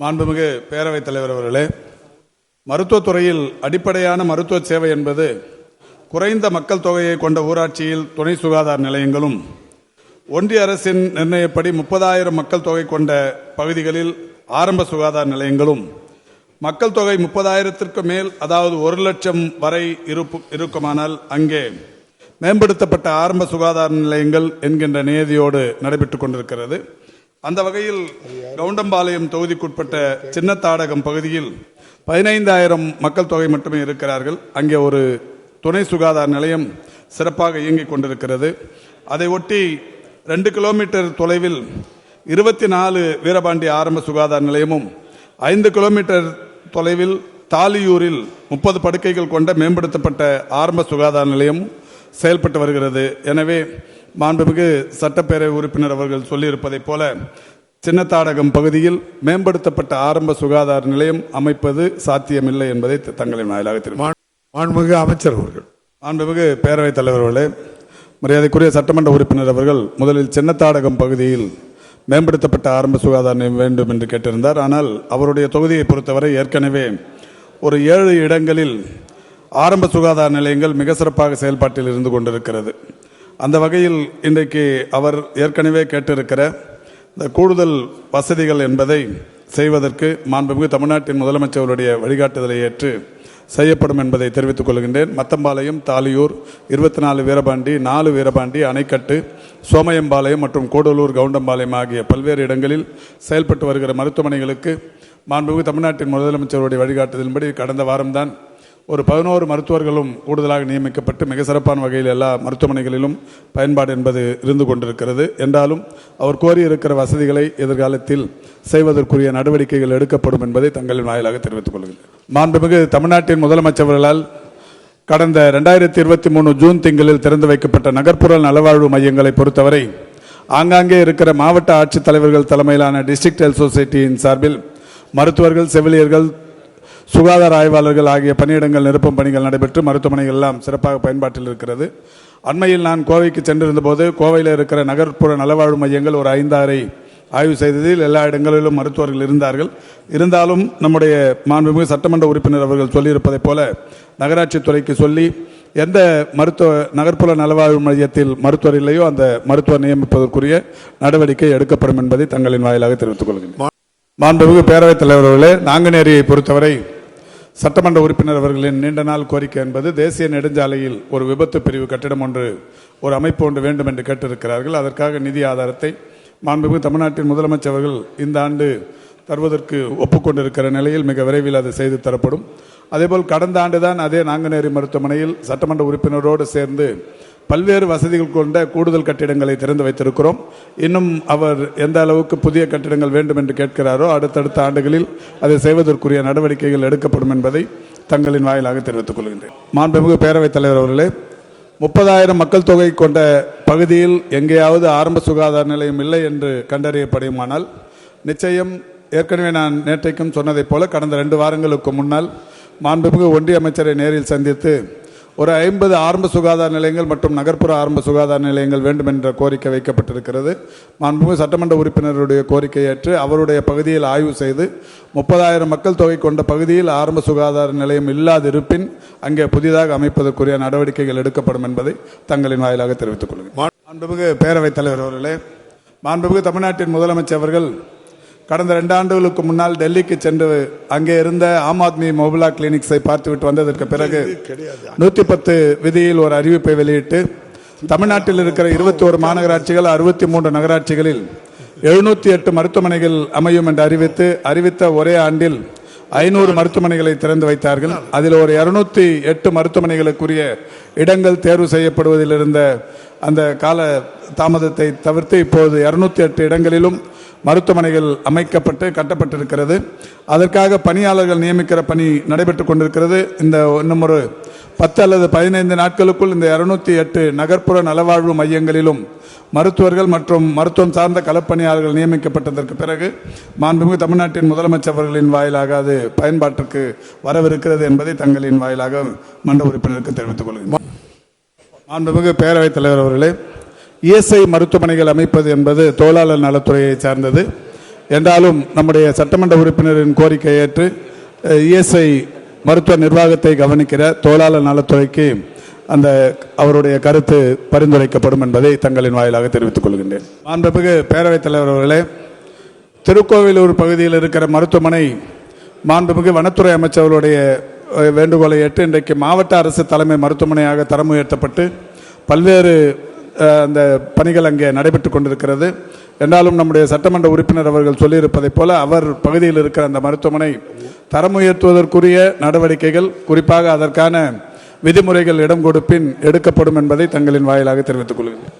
மாண்புமிகு பேரவைத் தலைவர் அவர்களே மருத்துவத்துறையில் அடிப்படையான மருத்துவ சேவை என்பது குறைந்த மக்கள் தொகையை கொண்ட ஊராட்சியில் துணை சுகாதார நிலையங்களும் ஒன்றிய அரசின் நிர்ணயப்படி முப்பதாயிரம் மக்கள் தொகை கொண்ட பகுதிகளில் ஆரம்ப சுகாதார நிலையங்களும் மக்கள் தொகை முப்பதாயிரத்திற்கு மேல் அதாவது ஒரு லட்சம் வரை இருப்பு இருக்குமானால் அங்கே மேம்படுத்தப்பட்ட ஆரம்ப சுகாதார நிலையங்கள் என்கின்ற நியதியோடு நடைபெற்றுக் கொண்டிருக்கிறது. அந்த வகையில் கவுண்டம்பாளையம் தொகுதிக்குட்பட்ட சின்னத்தாடகம் பகுதியில் பதினைந்தாயிரம் மக்கள் தொகை மட்டுமே இருக்கிறார்கள். அங்கே ஒரு துணை சுகாதார நிலையம் சிறப்பாக இயங்கிக் கொண்டிருக்கிறது. அதை ஒட்டி ரெண்டு கிலோமீட்டர் தொலைவில் இருபத்தி நாலு வீரபாண்டி ஆரம்ப சுகாதார நிலையமும் ஐந்து கிலோமீட்டர் தொலைவில் தாலியூரில் முப்பது படுக்கைகள் கொண்ட மேம்படுத்தப்பட்ட ஆரம்ப சுகாதார நிலையம் செயல்பட்டு வருகிறது. எனவே மாண்புமிகு சட்டப்பேரவை உறுப்பினர் அவர்கள் சொல்லியிருப்பதைப் போல சின்னத்தாடகம் பகுதியில் மேம்படுத்தப்பட்ட ஆரம்ப சுகாதார நிலையம் அமைப்பது சாத்தியமில்லை என்பதை தங்களின் வாயிலாக மாண்புமிகு அமைச்சர் அவர்கள். மாண்புமிகு பேரவைத் தலைவர் அவர்களே மரியாதைக்குரிய சட்டமன்ற உறுப்பினர் அவர்கள் முதலில் சின்னத்தாடகம் பகுதியில் மேம்படுத்தப்பட்ட ஆரம்ப சுகாதார நிலையம் வேண்டும் என்று கேட்டிருந்தார். ஆனால் அவருடைய தொகுதியை பொறுத்தவரை ஏற்கனவே ஒரு ஏழு இடங்களில் ஆரம்ப சுகாதார நிலையங்கள் மிக சிறப்பாக செயல்பாட்டில் இருந்து கொண்டிருக்கிறது. அந்த வகையில் இன்றைக்கு அவர் ஏற்கனவே கேட்டிருக்கிற இந்த கூடுதல் வசதிகள் என்பதை செய்வதற்கு மாண்புமிகு தமிழ்நாட்டின் முதலமைச்சருடைய வழிகாட்டுதலை ஏற்று செய்யப்படும் என்பதை தெரிவித்துக் கொள்கின்றேன். மத்தம்பாளையம் தாலியூர் இருபத்தி நாலு வீரபாண்டி நாலு வீரபாண்டி அணைக்கட்டு சோமயம்பாளையம் மற்றும் கூடலூர் கவுண்டம்பாளையம் ஆகிய பல்வேறு இடங்களில் செயல்பட்டு வருகிற மருத்துவமனைகளுக்கு மாண்புமிகு தமிழ்நாட்டின் முதலமைச்சருடைய வழிகாட்டுதலின்படி கடந்த வாரம்தான் ஒரு பதினோரு மருத்துவர்களும் கூடுதலாக நியமிக்கப்பட்டு மிக சிறப்பான வகையில் எல்லா மருத்துவமனைகளிலும் பயன்பாடு என்பது இருந்து கொண்டிருக்கிறது. என்றாலும் அவர் கோரியிருக்கிற வசதிகளை எதிர்காலத்தில் செய்வதற்குரிய நடவடிக்கைகள் எடுக்கப்படும் என்பதை தங்களின் வாயிலாக தெரிவித்துக் கொள்கிறேன். மாண்புமிகு தமிழ்நாட்டின் முதலமைச்சர்களால் கடந்த ரெண்டாயிரத்தி இருபத்தி மூணு ஜூன் திங்களில் திறந்து வைக்கப்பட்ட நகர்ப்புற நலவாழ்வு மையங்களை பொறுத்தவரை ஆங்காங்கே இருக்கிற மாவட்ட ஆட்சித்தலைவர்கள் தலைமையிலான டிஸ்ட்ரிக்ட் ஹெல்த் சொசைட்டியின் சார்பில் மருத்துவர்கள் செவிலியர்கள் சுகாதார ஆய்வாளர்கள் ஆகிய பணியிடங்கள் நிரப்பும் பணிகள் நடைபெற்று மருத்துவமனைகள் எல்லாம் சிறப்பாக பயன்பாட்டில் இருக்கிறது. அண்மையில் நான் கோவைக்கு சென்றிருந்த போது கோவையில் இருக்கிற நகர்ப்புற நலவாழ்வு மையங்கள் ஒரு ஐந்தாறை ஆய்வு செய்ததில் எல்லா இடங்களிலும் மருத்துவர்கள் இருந்தார்கள். இருந்தாலும் நம்முடைய மாண்புமிகு சட்டமன்ற உறுப்பினர் அவர்கள் சொல்லியிருப்பதைப் போல நகராட்சி துறைக்கு சொல்லி எந்த மருத்துவ நகர்ப்புற நலவாழ்வு மையத்தில் மருத்துவர் இல்லையோ அந்த மருத்துவர் நியமிப்பதற்குரிய நடவடிக்கை எடுக்கப்படும் என்பதை தங்களின் வாயிலாக தெரிவித்துக் கொள்கிறேன். மாண்புமிகு பேரவைத் தலைவர் அவர்களே நாங்குநேரியை பொறுத்தவரை சட்டமன்ற உறுப்பினர் அவர்களின் நீண்ட நாள் கோரிக்கை என்பது தேசிய நெடுஞ்சாலையில் ஒரு விபத்து பிரிவு கட்டிடம் ஒன்று ஒரு அமைப்பு ஒன்று வேண்டும் என்று கேட்டிருக்கிறார்கள். அதற்காக நிதி ஆதாரத்தை மாண்புமிகு தமிழ்நாட்டின் முதலமைச்சர் அவர்கள் இந்த ஆண்டு தருவதற்கு ஒப்புக்கொண்டிருக்கிற நிலையில் மிக விரைவில் அது செய்து தரப்படும். அதேபோல் கடந்த ஆண்டு தான் அதே நாங்குநேரி மருத்துவமனையில் சட்டமன்ற உறுப்பினரோடு சேர்ந்து பல்வேறு வசதிகள் கொண்ட கூடுதல் கட்டிடங்களை திறந்து வைத்திருக்கிறோம். இன்னும் அவர் எந்த அளவுக்கு புதிய கட்டிடங்கள் வேண்டும் என்று கேட்கிறாரோ அடுத்தடுத்த ஆண்டுகளில் அதை செய்வதற்குரிய நடவடிக்கைகள் எடுக்கப்படும் என்பதை தங்களின் வாயிலாக தெரிவித்துக் கொள்கின்றேன். மாண்புமிகு பேரவைத் தலைவர் அவர்களே முப்பதாயிரம் மக்கள் தொகை கொண்ட பகுதியில் எங்கேயாவது ஆரம்ப சுகாதார நிலையம் இல்லை என்று கண்டறியப்படுமானால் நிச்சயம் ஏற்கனவே நான் நேற்றைக்கும் சொன்னதைப் போல கடந்த ரெண்டு வாரங்களுக்கு முன்னால் மாண்புமிகு ஒன்றிய அமைச்சரை நேரில் சந்தித்து ஒரு ஐம்பது ஆரம்ப சுகாதார நிலையங்கள் மற்றும் நகர்ப்புற ஆரம்ப சுகாதார நிலையங்கள் வேண்டும் என்ற கோரிக்கை வைக்கப்பட்டிருக்கிறது. மாண்புமிகு சட்டமன்ற உறுப்பினருடைய கோரிக்கை ஏற்று அவருடைய பகுதியில் ஆய்வு செய்து முப்பதாயிரம் மக்கள் தொகை கொண்ட பகுதியில் ஆரம்ப சுகாதார நிலையம் இல்லாதிருப்பின் அங்கே புதிதாக அமைப்பதற்குரிய நடவடிக்கைகள் எடுக்கப்படும் என்பதை தங்களின் வாயிலாக தெரிவித்துக் கொள்கிறேன். மாண்புமிகு பேரவைத் தலைவர் அவர்களே மாண்புமிகு தமிழ்நாட்டின் முதலமைச்சர் அவர்கள் கடந்த ரெண்டு ஆண்டுகளுக்கு முன்னால் டெல்லிக்கு சென்று அங்கே இருந்த ஆம் ஆத்மி மொபிலா கிளினிக்ஸை பார்த்துவிட்டு வந்ததற்கு பிறகு நூத்தி பத்து விதியில் ஒரு அறிவிப்பை வெளியிட்டு தமிழ்நாட்டில் இருக்கிற இருபத்தி ஒரு மாநகராட்சிகள் அறுபத்தி மூன்று நகராட்சிகளில் எழுநூத்தி எட்டு மருத்துவமனைகள் அமையும் என்று அறிவித்து அறிவித்த ஒரே ஆண்டில் ஐநூறு மருத்துவமனைகளை திறந்து வைத்தார்கள். அதில் ஒரு இருநூத்தி எட்டு மருத்துவமனைகளுக்குரிய இடங்கள் தேர்வு செய்யப்படுவதில் இருந்த அந்த கால தாமதத்தை தவிர்த்து இப்போது இருநூத்தி எட்டு இடங்களிலும் மருத்துவமனைகள் அமைக்கப்பட்டு கட்டப்பட்டிருக்கிறது. அதற்காக பணியாளர்கள் நியமிக்கிற பணி நடைபெற்றுக் கொண்டிருக்கிறது. இந்த இன்னும் ஒரு பத்து அல்லது பதினைந்து நாட்களுக்குள் இந்த இருநூத்தி எட்டு நகர்ப்புற நலவாழ்வு மையங்களிலும் மருத்துவர்கள் மற்றும் மருத்துவம் சார்ந்த களப்பணியாளர்கள் நியமிக்கப்பட்டதற்கு பிறகு மாண்புமிகு தமிழ்நாட்டின் முதலமைச்சர் அவர்களின் வாயிலாக அது பயன்பாட்டிற்கு வரவிருக்கிறது என்பதை தங்களின் வாயிலாக மன்ற உறுப்பினருக்கு தெரிவித்துக் கொள்கிறேன். மாண்புமிகு பேரவைத் தலைவர் அவர்களே இஎஸ்ஐ மருத்துவமனைகள் அமைப்பது என்பது தொழிலாளர் நலத்துறையை சார்ந்தது. என்றாலும் நம்முடைய சட்டமன்ற உறுப்பினரின் கோரிக்கை ஏற்று இஎஸ்ஐ மருத்துவ நிர்வாகத்தை கவனிக்கிற தொழிலாளர் நலத்துறைக்கு அந்த அவருடைய கருத்து பரிந்துரைக்கப்படும் என்பதை தங்களின் வாயிலாக தெரிவித்துக் கொள்கின்றேன். மாண்புமிகு பேரவைத் தலைவர் அவர்களே திருக்கோவிலூர் பகுதியில் இருக்கிற மருத்துவமனை மாண்புமிகு வனத்துறை அமைச்சர்களுடைய வேண்டுகோளை ஏற்று இன்றைக்கு மாவட்ட அரசு தலைமை மருத்துவமனையாக தரம் உயர்த்தப்பட்டு பல்வேறு அந்த பணிகள் அங்கே நடைபெற்றுக் கொண்டிருக்கிறது. என்றாலும் நம்முடைய சட்டமன்ற உறுப்பினர் அவர்கள் சொல்லியிருப்பதைப் போல அவர் பகுதியில் இருக்கிற அந்த மருத்துவமனை தரம் உயர்த்துவதற்குரிய நடவடிக்கைகள் குறிப்பாக அதற்கான விதிமுறைகள் இடம் கொடுப்பின் எடுக்கப்படும் என்பதை தங்களின் வாயிலாக தெரிவித்துக் கொள்கிறேன்.